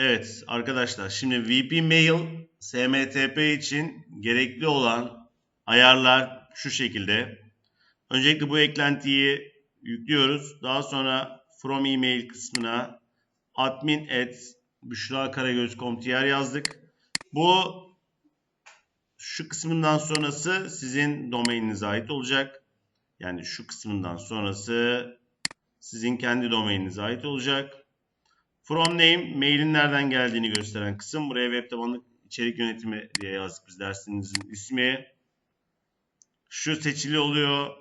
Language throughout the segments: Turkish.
Evet arkadaşlar şimdi VP Mail SMTP için gerekli olan ayarlar şu şekilde. Öncelikle bu eklentiyi yüklüyoruz. Daha sonra from email kısmına admin at büşrakaragöz.com.tr yazdık. Bu şu kısmından sonrası sizin domaininize ait olacak. Yani şu kısmından sonrası sizin kendi domaininize ait olacak. From name mailin nereden geldiğini gösteren kısım. Buraya web tabanlı içerik yönetimi diye yazdık biz dersinizin ismi. Şu seçili oluyor.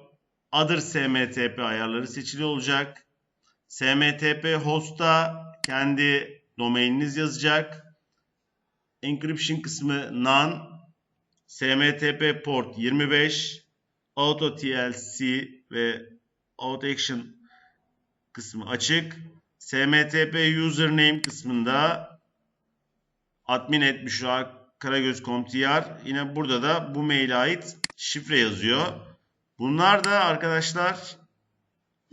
Other SMTP ayarları seçili olacak. SMTP host'a kendi domaininiz yazacak. Encryption kısmı none. SMTP port 25. Auto TLC ve Auto Action kısmı açık. SMTP username kısmında admin.büşrakaragöz.com.tr yine burada da bu maile ait şifre yazıyor. Bunlar da arkadaşlar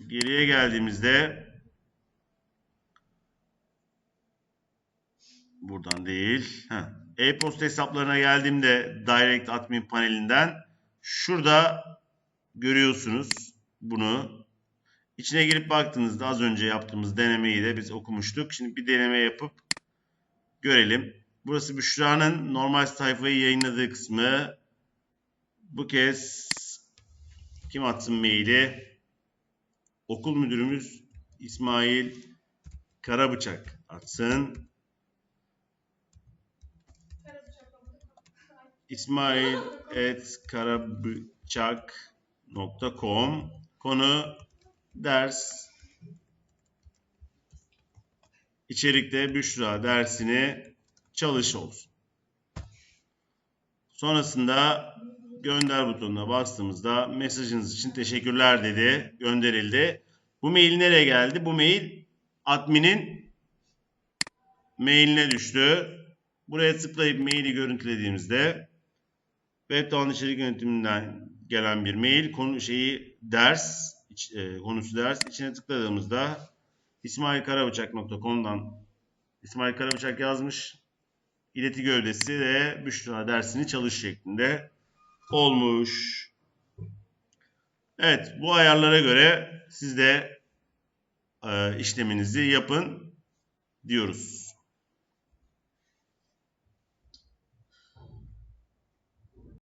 geriye geldiğimizde buradan değil. E-posta hesaplarına geldiğimde Direct Admin panelinden şurada görüyorsunuz bunu. İçine girip baktığınızda az önce yaptığımız denemeyi de biz okumuştuk. Şimdi bir deneme yapıp görelim. Burası Büşra'nın normal sayfayı yayınladığı kısmı. Bu kez kim atsın maili? Okul müdürümüz İsmail Karabıçak atsın. İsmail et karabıçak.com Konu ders içerikte Büşra dersini çalış olsun. Sonrasında gönder butonuna bastığımızda mesajınız için teşekkürler dedi. Gönderildi. Bu mail nereye geldi? Bu mail adminin mailine düştü. Buraya tıklayıp maili görüntülediğimizde web içerik yönetiminden gelen bir mail konu şeyi ders e, konusu ders içine tıkladığımızda ismailkarabıçak.com'dan İsmail Karabıçak yazmış. İleti gövdesi ve Büşra dersini çalış şeklinde olmuş. Evet bu ayarlara göre siz de e, işleminizi yapın diyoruz.